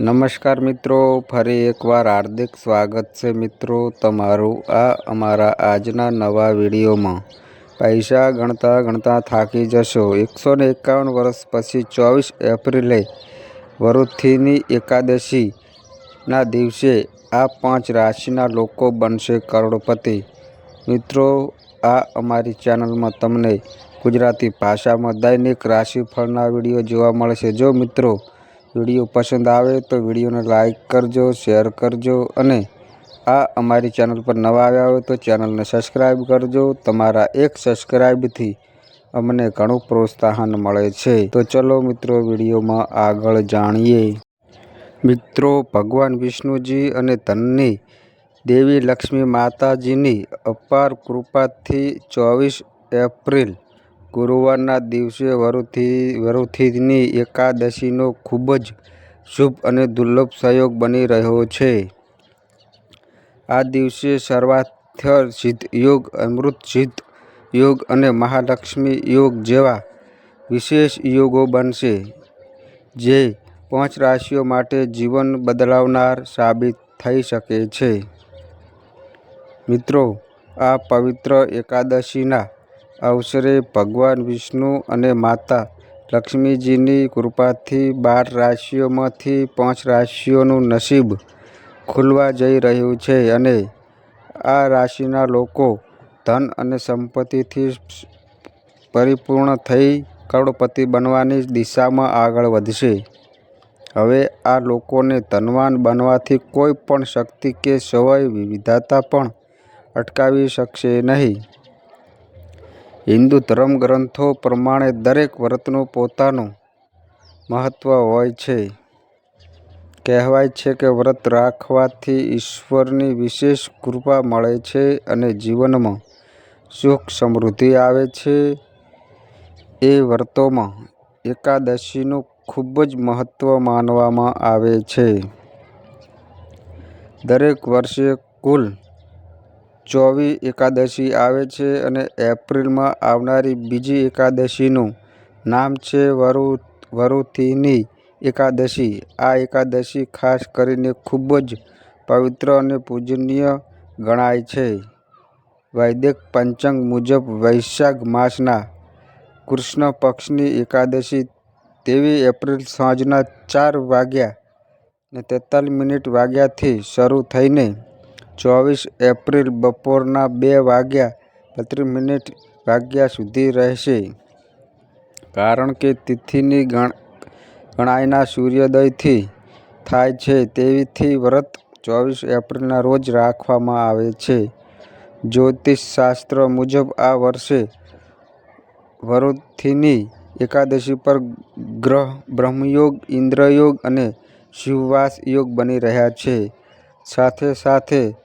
નમસ્કાર મિત્રો, ફરી એકવાર હાર્દિક સ્વાગત છે મિત્રો તમારું આ અમારા આજના નવા વિડીયોમાં. પૈસા ગણતા ગણતા થાકી જશો. એકસો ને એકાવન વર્ષ પછી ચોવીસ એપ્રિલે વરુથીની એકાદશીના દિવસે આ પાંચ રાશિના લોકો બનશે કરોડપતિ. મિત્રો, આ અમારી ચેનલમાં તમને ગુજરાતી ભાષામાં દૈનિક રાશિફળના વીડિયો જોવા મળશે. જો મિત્રો વીડિયો પસંદ આવે તો વિડીયોને લાઇક કરજો, શેર કરજો અને આ અમારી ચેનલ પર નવા આવ્યા હોય તો ચેનલને સબસ્ક્રાઈબ કરજો. તમારા એક સબસ્ક્રાઈબથી અમને ઘણું પ્રોત્સાહન મળે છે. તો ચલો મિત્રો, વિડીયોમાં આગળ જાણીએ. મિત્રો, ભગવાન વિષ્ણુજી અને ધનની દેવી લક્ષ્મી માતાજીની અપાર કૃપાથી ચોવીસ એપ્રિલ ગુરુવારના દિવસે વરુથી વરુથીની એકાદશીનો ખૂબ જ શુભ અને દુર્લભ સંયોગ બની રહ્યો છે. આ દિવસે સર્વાર્થ સિદ્ધ યોગ, અમૃત સિદ્ધ યોગ અને મહાલક્ષ્મી યોગ જેવા વિશેષ યોગો બનશે, જે પાંચ રાશિઓ માટે જીવન બદલાવનાર સાબિત થઈ શકે છે. મિત્રો, આ પવિત્ર એકાદશીના અવસરે ભગવાન વિષ્ણુ અને માતા લક્ષ્મીજીની કૃપાથી બાર રાશિઓમાંથી પાંચ રાશિઓનું નસીબ ખુલવા જઈ રહ્યું છે અને આ રાશિના લોકો ધન અને સંપત્તિથી પરિપૂર્ણ થઈ કરોડપતિ બનવાની દિશામાં આગળ વધશે. હવે આ લોકોને ધનવાન બનવાથી કોઈ પણ શક્તિ કે સવય વિધાતા પણ અટકાવી શકશે નહીં. હિન્દુ ધર્મગ્રંથો પ્રમાણે દરેક વ્રતનું પોતાનું મહત્ત્વ હોય છે. કહેવાય છે કે વ્રત રાખવાથી ઈશ્વરની વિશેષ કૃપા મળે છે અને જીવનમાં સુખ સમૃદ્ધિ આવે છે. એ વ્રતોમાં એકાદશીનું ખૂબ જ મહત્ત્વ માનવામાં આવે છે. દરેક વર્ષે કુલ ચોવીસ એકાદશી આવે છે અને એપ્રિલમાં આવનારી બીજી એકાદશીનું નામ છે વરુ, વરુથીની એકાદશી. આ એકાદશી ખાસ કરીને ખૂબ જ પવિત્ર અને પૂજનીય ગણાય છે. વૈદિક પંચાંગ મુજબ વૈશાખ માસના કૃષ્ણ પક્ષની એકાદશી તેવી એપ્રિલ સાંજના ચાર વાગ્યા ને તેતાલીસ મિનિટ વાગ્યાથી શરૂ થઈને ચોવીસ એપ્રિલ બપોરના બે વાગ્યા બત્રીસ મિનિટ વાગ્યા સુધી રહેશે. કારણ કે તિથિની ગણ, ગણાયના સૂર્યોદયથી થાય છે તેવીથી વ્રત ચોવીસ એપ્રિલના રોજ રાખવામાં આવે છે. જ્યોતિષ શાસ્ત્ર મુજબ આ વર્ષે વરુથીની એકાદશી પર ગ્રહ, બ્રહ્મયોગ, ઇન્દ્રયોગ અને શિવવાસ યોગ બની રહ્યા છે. સાથે સાથે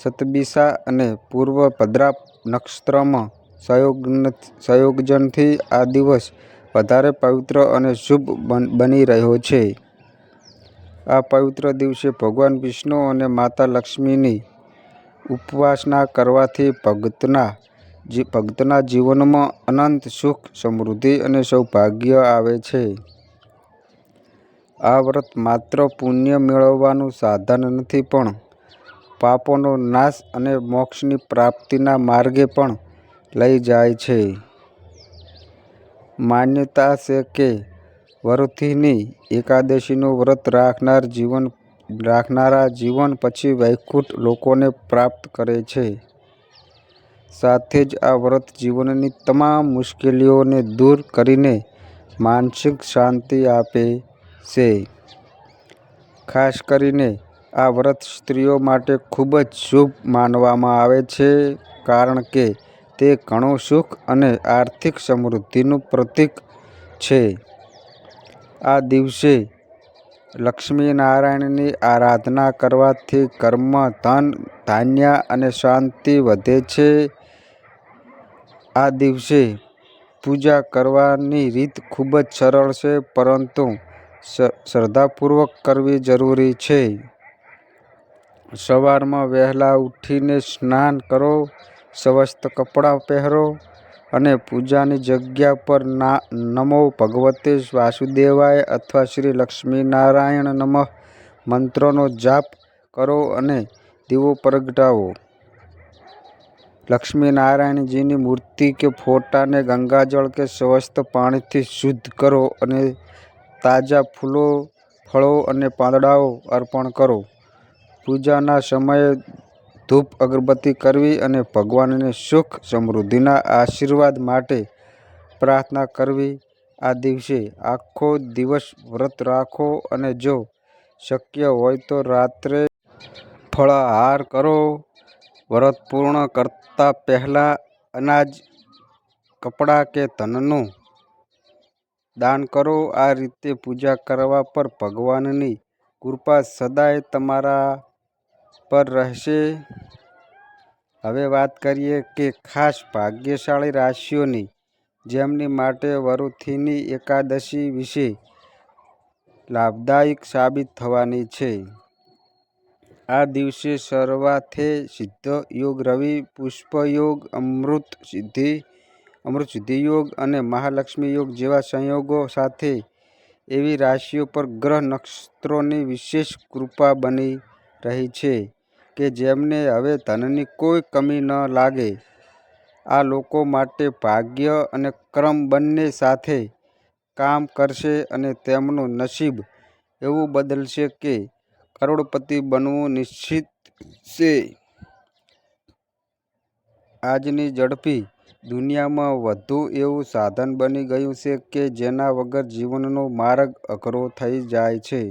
શતબિસા અને પૂર્વ ભદ્રા નક્ષત્રમાં સંયોગ સંયોજનથી આ દિવસ વધારે પવિત્ર અને શુભ બની રહ્યો છે. આ પવિત્ર દિવસે ભગવાન વિષ્ણુ અને માતા લક્ષ્મીની ઉપવાસના કરવાથી ભક્તના ભક્તના જીવનમાં અનંત સુખ, સમૃદ્ધિ અને સૌભાગ્ય આવે છે. આ વ્રત માત્ર પુણ્ય મેળવવાનું સાધન નથી પણ પાપોનો નાશ અને મોક્ષની પ્રાપ્તિના માર્ગે પણ લઈ જાય છે. માન્યતા છે કે વરુથીની એકાદશીનું વ્રત રાખનાર જીવન, રાખનારા જીવન પછી વૈકુંઠ લોકોને પ્રાપ્ત કરે છે. સાથે જ આ વ્રત જીવનની તમામ મુશ્કેલીઓને દૂર કરીને માનસિક શાંતિ આપે છે. ખાસ કરીને આ વ્રત સ્ત્રીઓ માટે ખૂબ જ શુભ માનવામાં આવે છે, કારણ કે તે ઘણું સુખ અને આર્થિક સમૃદ્ધિનું પ્રતીક છે. આ દિવસે લક્ષ્મીનારાયણની આરાધના કરવાથી કર્મ, ધન, ધાન્ય અને શાંતિ વધે છે. આ દિવસે પૂજા કરવાની રીત ખૂબ જ સરળ છે, પરંતુ શ્રદ્ધાપૂર્વક કરવી જરૂરી છે. સવારમાં વહેલા ઉઠીને સ્નાન કરો સ્વસ્થ કપડાં પહેરો અને પૂજાની જગ્યા પર ના, નમો ભગવતે વાસુદેવાય અથવા શ્રી લક્ષ્મીનારાયણ નમઃ મંત્રનો જાપ કરો અને દીવો પ્રગટાવો. લક્ષ્મીનારાયણજીની મૂર્તિ કે ફોટાને ગંગાજળ કે સ્વસ્થ પાણીથી શુદ્ધ કરો અને તાજા ફૂલો, ફળો અને પાંદડાઓ અર્પણ કરો. પૂજાના સમયે ધૂપ અગરબત્તી કરવી અને ભગવાનને સુખ સમૃદ્ધિના આશીર્વાદ માટે પ્રાર્થના કરવી. આ દિવસે આખો દિવસ વ્રત રાખો અને જો શક્ય હોય તો રાત્રે ફળાહાર કરો. વ્રત પૂર્ણ કરતા પહેલાં અનાજ, કપડાં કે ધનનું દાન કરો. આ રીતે પૂજા કરવા પર ભગવાનની કૃપા સદાય તમારા પર રહેશે. હવે વાત કરીએ કે ખાસ ભાગ્યશાળી રાશિઓની, જેમની માટે વરુથીની એકાદશી વિશે લાભદાયક સાબિત થવાની છે. આ દિવસે સર્વાથે સિદ્ધ યોગ રવિ, પુષ્પયોગ, અમૃત સિદ્ધિ અમૃત સિદ્ધિ યોગ અને મહાલક્ષ્મી યોગ જેવા સંયોગો સાથે એવી રાશિઓ પર ગ્રહ નક્ષત્રોની વિશેષ કૃપા બની રહી છે. કે જેમને હવે ધનની કોઈ કમી ન લાગે. આ લોકો માટે ભાગ્ય અને ક્રમ બંને સાથે કામ કરશે અને તેમનું નસીબ એવું બદલશે કે કરોડપતિ બનવું નિશ્ચિત છે. આજની ઝડપી દુનિયામાં વધુ એવું સાધન બની ગયું છે કે જેના વગર જીવનનો માર્ગ અઘરો થઈ જાય છે.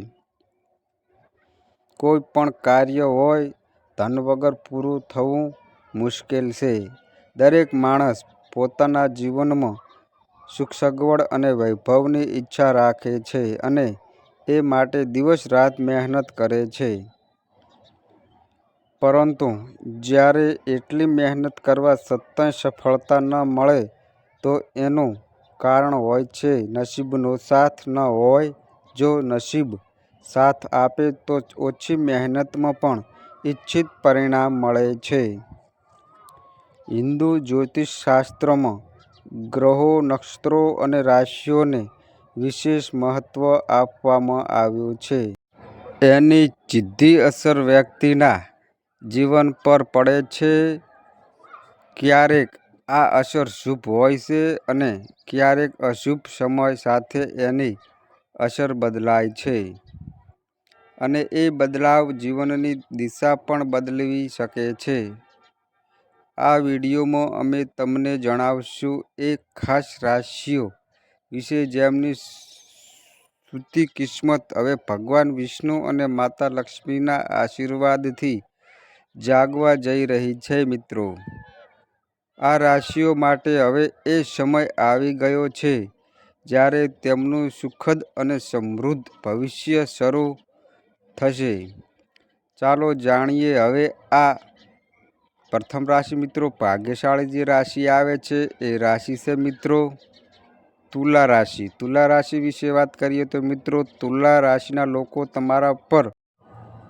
કોઈ પણ કાર્ય હોય ધન વગર પૂરું થવું મુશ્કેલ છે. દરેક માણસ પોતાના જીવનમાં સુખ સગવડ અને વૈભવની ઈચ્છા રાખે છે અને એ માટે દિવસ રાત મહેનત કરે છે. પરંતુ જ્યારે એટલી મહેનત કરવા છતાંય સફળતા ન મળે, તો એનું કારણ હોય છે નસીબનો સાથ ન હોય. જો નસીબ સાથ આપે, તો ઓછી મહેનતમાં પણ ઈચ્છિત પરિણામ મળે છે. હિન્દુ જ્યોતિષશાસ્ત્રમાં ગ્રહો, નક્ષત્રો અને રાશિઓને વિશેષ મહત્ત્વ આપવામાં આવ્યું છે. એની સીધી અસર વ્યક્તિના જીવન પર પડે છે. ક્યારેક આ અસર શુભ હોય છે અને ક્યારેક અશુભ સમય સાથે એની અસર બદલાય છે. અને એ બદલાવ જીવનની દિશા પણ બદલવી શકે છે. આ વિડીયોમાં અમે તમને જણાવશું એ ખાસ રાશિઓ વિશે જેમની સુતી કિસ્મત હવે ભગવાન વિષ્ણુ અને માતા લક્ષ્મીના આશીર્વાદથી જાગવા જઈ રહી છે મિત્રો. આ રાશિઓ માટે હવે એ સમય આવી ગયો છે જ્યારે તેમનું સુખદ અને સમૃદ્ધ ભવિષ્ય શરૂ થશે. ચાલો જાણીએ હવે આ પ્રથમ રાશિ મિત્રો ભાગ્યશાળી જે રાશિ આવે છે એ રાશિ છે મિત્રો તુલા રાશિ. તુલા રાશિ વિશે વાત કરીએ તો મિત્રો તુલા રાશિના લોકો તમારા પર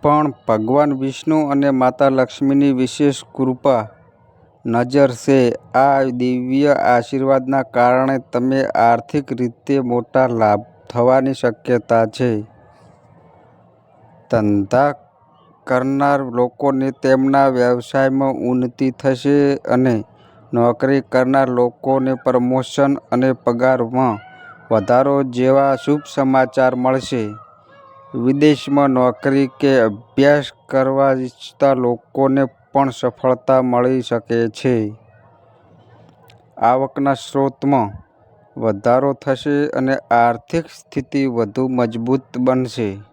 પણ ભગવાન વિષ્ણુ અને માતા લક્ષ્મીની વિશેષ કૃપા નજર છે. આ દિવ્ય આશીર્વાદના કારણે તમે આર્થિક રીતે મોટા લાભ થવાની શક્યતા છે. ધંધા કરનાર લોકોને તેમના વ્યવસાયમાં ઉન્નતિ થશે અને નોકરી કરનાર લોકોને પ્રમોશન અને પગારમાં વધારો જેવા શુભ સમાચાર મળશે. વિદેશમાં નોકરી કે અભ્યાસ કરવા ઈચ્છતા લોકોને પણ સફળતા મળી શકે છે. આવકના સ્ત્રોતમાં વધારો થશે અને આર્થિક સ્થિતિ વધુ મજબૂત બનશે.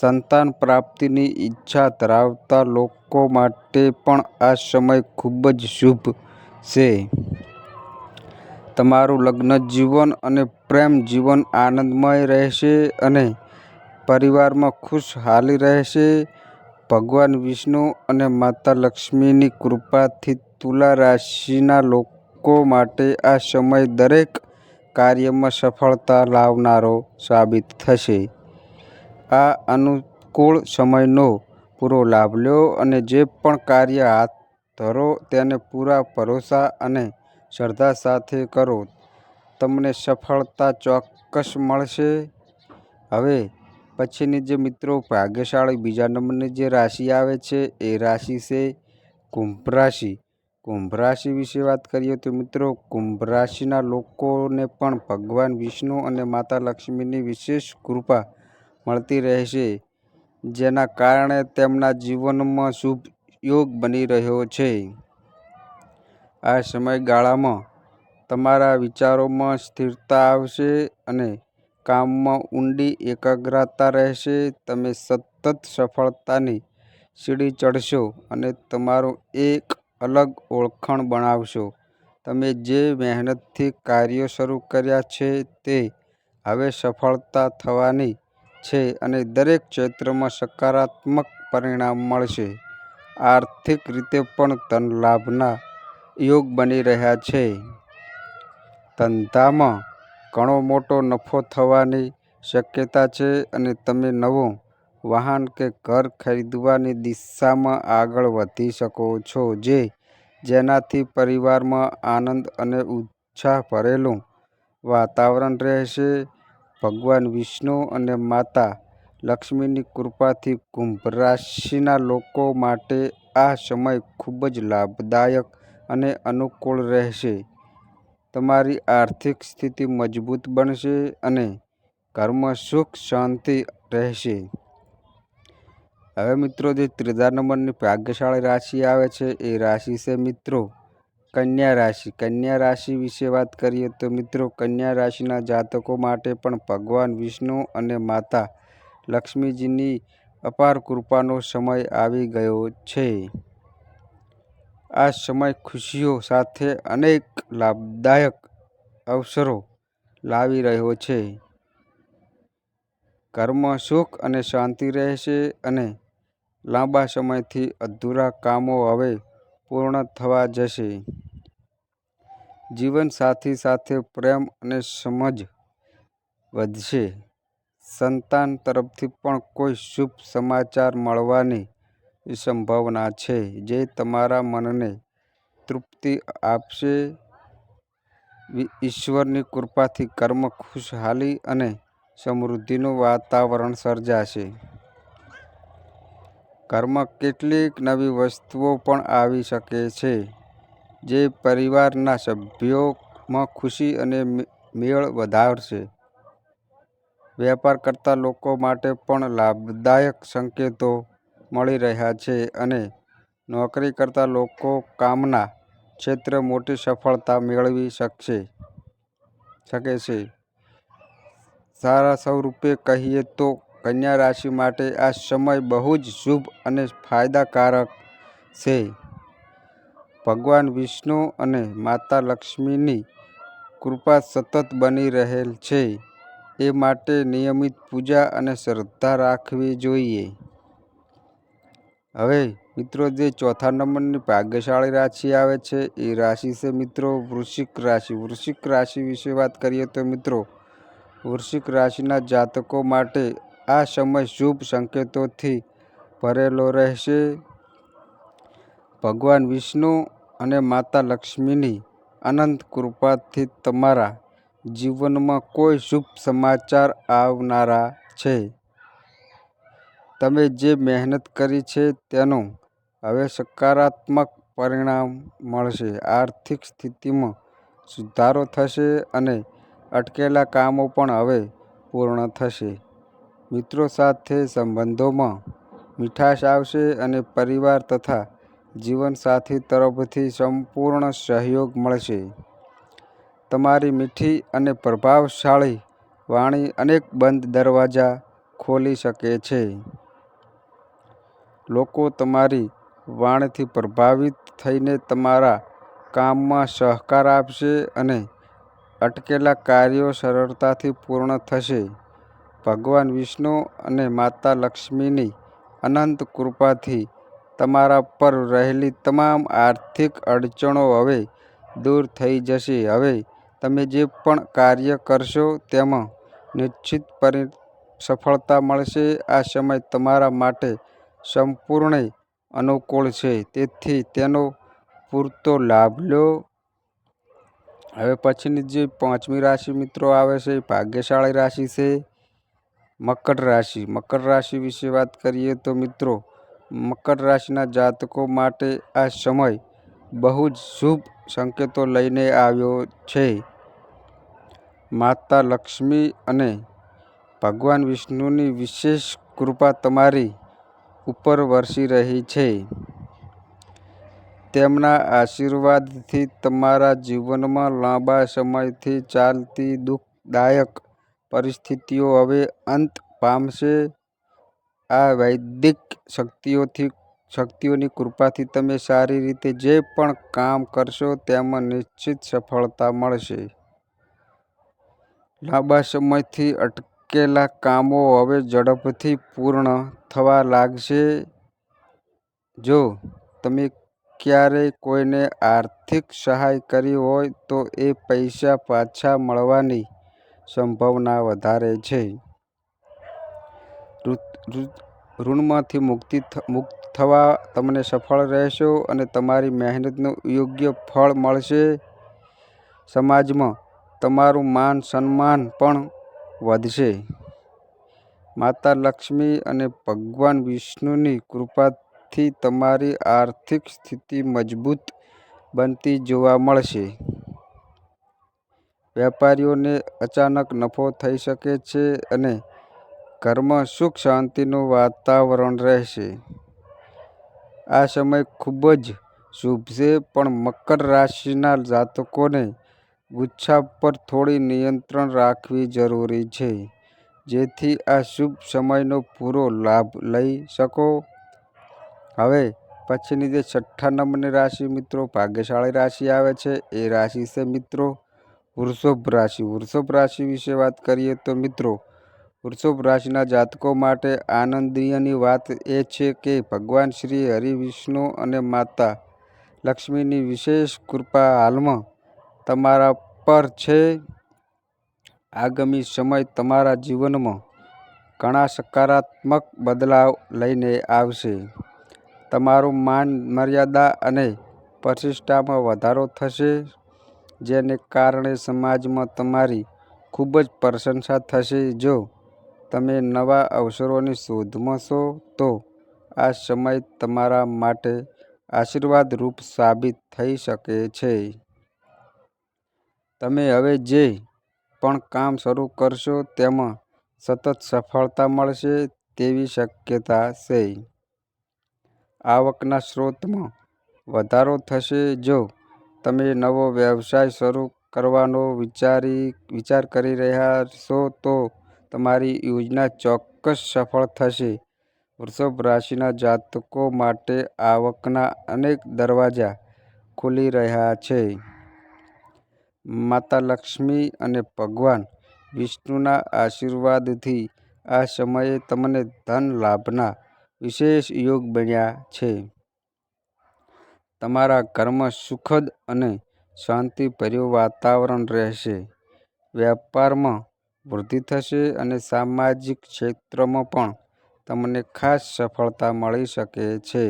સંતાન પ્રાપ્તિની ઈચ્છા ધરાવતા લોકો માટે પણ આ સમય ખૂબ જ શુભ છે. તમારું લગ્ન જીવન અને પ્રેમ જીવન આનંદમય રહેશે અને પરિવારમાં ખુશહાલી રહેશે. ભગવાન વિષ્ણુ અને માતા લક્ષ્મીની કૃપાથી તુલા રાશિના લોકો માટે આ સમય દરેક કાર્યમાં સફળતા લાવનારો સાબિત થશે. આ અનુકૂળ સમયનો પૂરો લાભ લો અને જે પણ કાર્ય હાથ ધરો તેને પૂરા ભરોસા અને શ્રદ્ધા સાથે કરો. તમને સફળતા ચોક્કસ મળશે. હવે પછીની જે મિત્રો ભાગ્યશાળી બીજા નંબરની જે રાશિ આવે છે એ રાશિ છે કુંભ રાશિ. કુંભ રાશિ વિશે વાત કરીએ તો મિત્રો કુંભ રાશિના લોકોને પણ ભગવાન વિષ્ણુ અને માતા લક્ષ્મીની વિશેષ કૃપા મળતી રહેશે, જેના કારણે તેમના જીવનમાં શુભ યોગ બની રહ્યો છે. આ સમયગાળામાં તમારા વિચારોમાં સ્થિરતા આવશે અને કામમાં ઊંડી એકાગ્રતા રહેશે. તમે સતત સફળતાની સીડી ચડશો અને તમારો એક અલગ ઓળખાણ બનાવશો. તમે જે મહેનતથી કાર્યો શરૂ કર્યા છે તે હવે સફળતા થવાની છે અને દરેક ક્ષેત્રમાં સકારાત્મક પરિણામ મળશે. આર્થિક રીતે પણ ધન લાભના યોગ બની રહ્યા છે. ધંધામાં ઘણો મોટો નફો થવાની શક્યતા છે અને તમે નવું વાહન કે ઘર ખરીદવાની દિશામાં આગળ વધી શકો છો, જે જેનાથી પરિવારમાં આનંદ અને ઉત્સાહ ભરેલું વાતાવરણ રહેશે. ભગવાન વિષ્ણુ અને માતા લક્ષ્મીની કૃપાથી કુંભ રાશિના લોકો માટે આ સમય ખૂબ જ લાભદાયક અને અનુકૂળ રહેશે. તમારી આર્થિક સ્થિતિ મજબૂત બનશે અને ઘરમાં સુખ શાંતિ રહેશે. હવે મિત્રો જે ત્રીજા નંબરની ભાગ્યશાળી રાશિ આવે છે, એ રાશિ છે મિત્રો કન્યા રાશિ. કન્યા રાશિ વિશે વાત કરીએ તો મિત્રો, કન્યા રાશિના જાતકો માટે પણ ભગવાન, વિષ્ણુ અને માતા લક્ષ્મીજીની અપાર કૃપાનો સમય આવી ગયો છે. આ સમય ખુશીઓ સાથે અનેક લાભદાયક અવસરો લાવી રહ્યો છે. ઘરમાં સુખ અને શાંતિ રહેશે અને લાંબા સમયથી અધૂરા કામો હવે પૂર્ણ થવા જશે. જીવનસાથી સાથે પ્રેમ અને સમજ વધશે. સંતાન તરફથી પણ કોઈ શુભ સમાચાર મળવાની સંભાવના છે જે તમારા મનને તૃપ્તિ આપશે. ઈશ્વરની કૃપાથી કર્મ ખુશહાલી અને સમૃદ્ધિનું વાતાવરણ સર્જાશે. ઘરમાં કેટલીક નવી વસ્તુઓ પણ આવી શકે છે, જે પરિવારના સભ્યોમાં ખુશી અને મેળ વધારશે. વેપાર કરતા લોકો માટે પણ લાભદાયક સંકેતો મળી રહ્યા છે અને નોકરી કરતા લોકો કામના ક્ષેત્રે મોટી સફળતા મેળવી શકશે, શકે છે. સારા સ્વરૂપે કહીએ તો કન્યા રાશિ માટે આ સમય બહુ જ શુભ અને ફાયદાકારક છે. ભગવાન વિષ્ણુ અને માતા લક્ષ્મીની કૃપા સતત બની રહેલ છે. એ માટે નિયમિત પૂજા અને શ્રદ્ધા રાખવી જોઈએ. હવે મિત્રો, જે ચોથા નંબરની ભાગ્યશાળી રાશિ આવે છે, એ રાશિ છે મિત્રો વૃશ્ચિક રાશિ. વૃશ્ચિક રાશિ વિશે વાત કરીએ તો મિત્રો, વૃશ્ચિક રાશિના જાતકો માટે આ સમય શુભ સંકેતોથી ભરેલો રહેશે. ભગવાન વિષ્ણુ અને માતા લક્ષ્મીની અનંત કૃપાથી તમારા જીવનમાં કોઈ શુભ સમાચાર આવનારા છે. તમે જે મહેનત કરી છે તેનું હવે સકારાત્મક પરિણામ મળશે. આર્થિક સ્થિતિમાં સુધારો થશે અને અટકેલા કામો પણ હવે પૂર્ણ થશે. મિત્રો સાથે સંબંધોમાં મીઠાશ આવશે અને પરિવાર તથા જીવનસાથી તરફથી સંપૂર્ણ સહયોગ મળશે. તમારી મીઠી અને પ્રભાવશાળી વાણી અનેક બંધ દરવાજા ખોલી શકે છે. લોકો તમારી વાણીથી પ્રભાવિત થઈને તમારા કામમાં સહકાર આપશે અને અટકેલા કાર્યો સરળતાથી પૂર્ણ થશે. ભગવાન વિષ્ણુ અને માતા લક્ષ્મીની અનંત કૃપાથી તમારા પર રહેલી તમામ આર્થિક અડચણો હવે દૂર થઈ જશે. હવે તમે જે પણ કાર્ય કરશો તેમાં નિશ્ચિત પરિ, સફળતા મળશે. આ સમય તમારા માટે સંપૂર્ણ અનુકૂળ છે. તેથી તેનો પૂરતો લાભ લો. હવે પછીની જે પાંચમી રાશિ મિત્રો આવે છે ભાગ્યશાળી રાશિ છે. મકર રાશિ. મકર રાશિ વિશે વાત કરીએ તો મિત્રો, મકર રાશિના જાતકો માટે આ સમય બહુ જ શુભ સંકેતો લઈને આવ્યો છે. માતા લક્ષ્મી અને ભગવાન વિષ્ણુની વિશેષ કૃપા તમારી ઉપર વરસી રહી છે. તેમના આશીર્વાદથી તમારા જીવનમાં લાંબા સમયથી ચાલતી દુઃખદાયક પરિસ્થિતિઓ હવે અંત પામશે. આ વૈદિક શક્તિઓથી, શક્તિઓની કૃપાથી તમે સારી રીતે જે પણ કામ કરશો તેમાં નિશ્ચિત સફળતા મળશે. લાંબા સમયથી અટકેલા કામો હવે ઝડપથી પૂર્ણ થવા લાગશે. જો તમે ક્યારેય કોઈને આર્થિક સહાય કરી હોય તો એ પૈસા પાછા મળવાની સંભાવના વધારે છે. ઋણમાંથી મુક્તિ મુક્ત થવા તમને સફળ રહેશો અને તમારી મહેનતનું યોગ્ય ફળ મળશે. સમાજમાં તમારું માન સન્માન પણ વધશે. માતા લક્ષ્મી અને ભગવાન વિષ્ણુની કૃપાથી તમારી આર્થિક સ્થિતિ મજબૂત બનતી જોવા મળશે. વેપારીઓને અચાનક નફો થઈ શકે છે અને ઘરમાં સુખ શાંતિનું વાતાવરણ રહેશે. આ સમય ખૂબ જ શુભ છે, પણ મકર રાશિના જાતકોને ગુચ્છા પર થોડી નિયંત્રણ રાખવી જરૂરી છે, જેથી આ શુભ સમયનો પૂરો લાભ લઈ શકો. હવે, પછીની જે છઠ્ઠા નંબરની રાશિ મિત્રો, ભાગ્યશાળી રાશિ આવે છે. એ રાશિ છે મિત્રો વૃષભ રાશિ. વૃષભ રાશિ વિશે વાત કરીએ તો મિત્રો, વૃષભ રાશિના જાતકો માટે આનંદીયની વાત એ છે કે ભગવાન શ્રી હરિવિષ્ણુ અને માતા લક્ષ્મીની વિશેષ કૃપા હાલમાં તમારા પર છે. આગામી સમય તમારા જીવનમાં ઘણા સકારાત્મક બદલાવ લઈને આવશે. તમારું માન મર્યાદા અને પ્રતિષ્ઠામાં વધારો થશે. જેને કારણે સમાજમાં તમારી ખૂબ જ પ્રશંસા થશે. જો તમે નવા અવસરોની શોધમાં છો, તો આ સમય તમારા માટે આશીર્વાદરૂપ સાબિત થઈ શકે છે. તમે હવે જે પણ કામ શરૂ કરશો, તેમાં સતત સફળતા મળશે તેવી શક્યતા છે. આવકના સ્ત્રોતમાં વધારો થશે. જો તમે નવો વ્યવસાય શરૂ કરવાનો વિચારી, વિચાર કરી રહ્યા છો તો તમારી યોજના ચોક્કસ સફળ થશે. વૃષભ રાશિના જાતકો માટે આવકના અનેક દરવાજા ખુલી રહ્યા છે. માતા લક્ષ્મી અને ભગવાન વિષ્ણુના આશીર્વાદથી આ સમયે તમને ધન લાભના વિશેષ યોગ બન્યા છે. તમારા ઘરમાં સુખદ અને શાંતિભર્યું વાતાવરણ રહેશે. વેપારમાં વૃદ્ધિ થશે અને સામાજિક ક્ષેત્રમાં પણ તમને ખાસ સફળતા મળી શકે છે.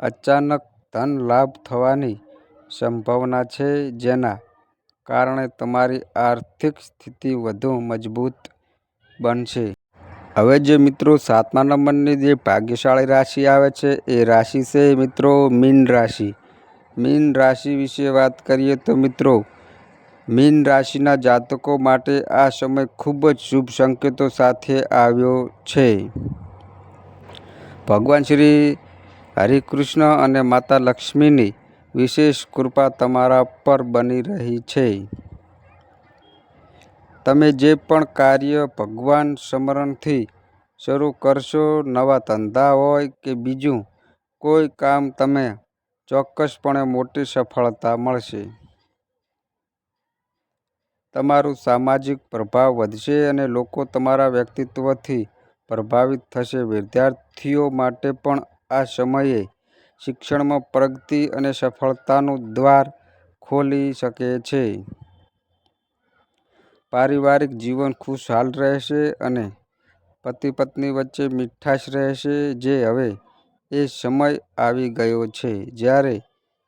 અચાનક ધન લાભ થવાની સંભાવના છે, જેના કારણે તમારી આર્થિક સ્થિતિ વધુ મજબૂત બનશે. હવે જે મિત્રો સાતમા નંબરની જે ભાગ્યશાળી રાશિ આવે છે, એ રાશિ છે મિત્રો મીન રાશિ. મીન રાશિ વિશે વાત કરીએ તો મિત્રો, મીન રાશિના જાતકો માટે આ સમય ખૂબ જ શુભ સંકેતો સાથે આવ્યો છે. ભગવાન શ્રી હરિકૃષ્ણ અને માતા લક્ષ્મીની વિશેષ કૃપા તમારા પર બની રહી છે. તમે જે પણ કાર્ય ભગવાન સ્મરણથી શરૂ કરશો, નવા ધંધા હોય કે બીજું, કોઈ કામ તમે ચોક્કસપણે મોટી સફળતા મળશે. તમારું સામાજિક પ્રભાવ વધશે અને લોકો તમારા વ્યક્તિત્વથી પ્રભાવિત થશે. વિદ્યાર્થીઓ માટે પણ આ સમયે શિક્ષણમાં પ્રગતિ અને સફળતાનું દ્વાર ખોલી શકે છે. પારિવારિક જીવન ખુશહાલ રહેશે અને પતિ પત્ની વચ્ચે મીઠાશ રહેશે, જે હવે એ સમય આવી ગયો છે. જ્યારે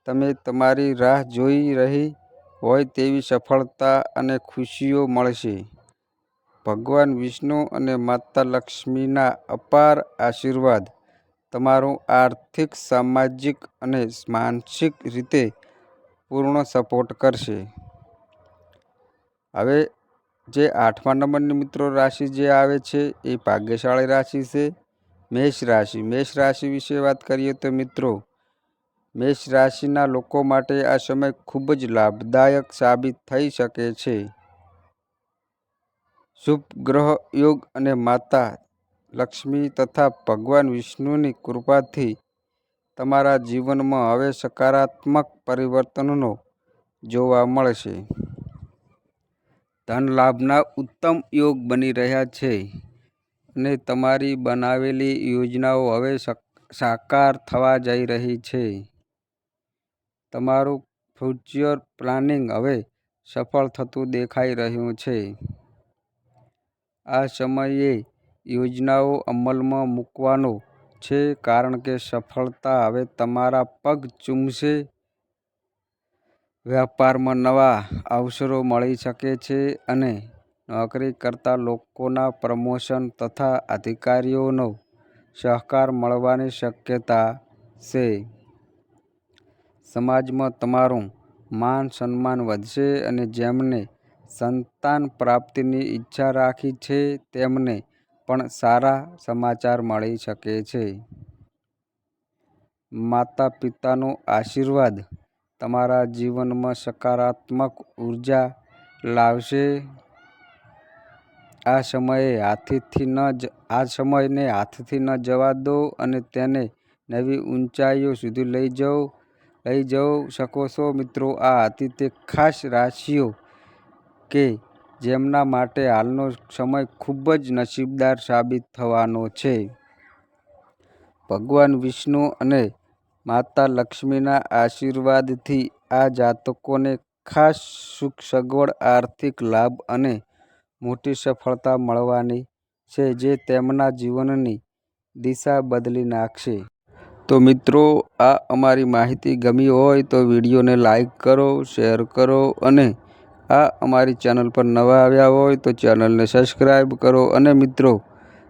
તમે તમારી રાહ જોઈ રહી હોય તેવી સફળતા અને ખુશીઓ મળશે. ભગવાન વિષ્ણુ અને માતા લક્ષ્મીના અપાર આશીર્વાદ, તમારું આર્થિક, સામાજિક અને માનસિક રીતે પૂર્ણ સપોર્ટ કરશે. હવે જે આઠમા નંબરની મિત્રો રાશિ જે આવે છે એ ભાગ્યશાળી રાશિ છે. મેષ રાશિ. મેષ રાશિ વિશે વાત કરીએ તો મિત્રો, મેષ રાશિના લોકો માટે આ સમય ખૂબ જ લાભદાયક સાબિત થઈ શકે છે. શુભ ગ્રહ, યોગ અને માતા, લક્ષ્મી તથા ભગવાન વિષ્ણુની કૃપાથી તમારા જીવનમાં હવે સકારાત્મક પરિવર્તનનો જોવા મળશે. ધન લાભના ઉત્તમ યોગ બની રહ્યા છે અને તમારી બનાવેલી યોજનાઓ હવે સાકાર થવા જઈ રહી છે. તમારું ફ્યુચર પ્લાનિંગ હવે સફળ થતું દેખાઈ રહ્યું છે. આ સમયે યોજનાઓ અમલમાં મૂકવાનો છે કારણ કે સફળતા હવે તમારા પગ ચૂમશે વ્યાપારમાં નવા અવસરો મળી શકે છે અને નોકરી કરતા લોકોના પ્રમોશન તથા અધિકારીઓનો સહકાર મળવાની શક્યતા છે. સમાજમાં તમારું માન સન્માન વધશે અને જેમણે સંતાન પ્રાપ્તિની ઈચ્છા રાખી છે, તેમને પણ સારા સમાચાર મળી શકે છે. માતા પિતાનો આશીર્વાદ તમારા જીવનમાં સકારાત્મક ઊર્જા લાવશે. આ સમયે હાથીથી ન આ સમયને હાથથી ન જવા દો અને તેને નવી ઊંચાઈઓ સુધી લઈ જાઓ લઈ જઈ શકો છો. મિત્રો, આ હતી તે ખાસ રાશિઓ કે જેમના માટે હાલનો સમય ખૂબ જ નસીબદાર સાબિત થવાનો છે. ભગવાન વિષ્ણુ અને માતા લક્ષ્મીના આશીર્વાદથી આ જાતકોને ખાસ સુખ સગવડ, આર્થિક લાભ અને મોટી સફળતા મળવાની છે જે તેમના જીવનની દિશા બદલી નાખશે. તો મિત્રો, આ અમારી માહિતી ગમી હોય તો વિડીયોને લાઈક કરો, શેર કરો અને આ અમારી ચેનલ પર નવા આવ્યા હોય તો ચેનલને સબસ્ક્રાઈબ કરો. અને મિત્રો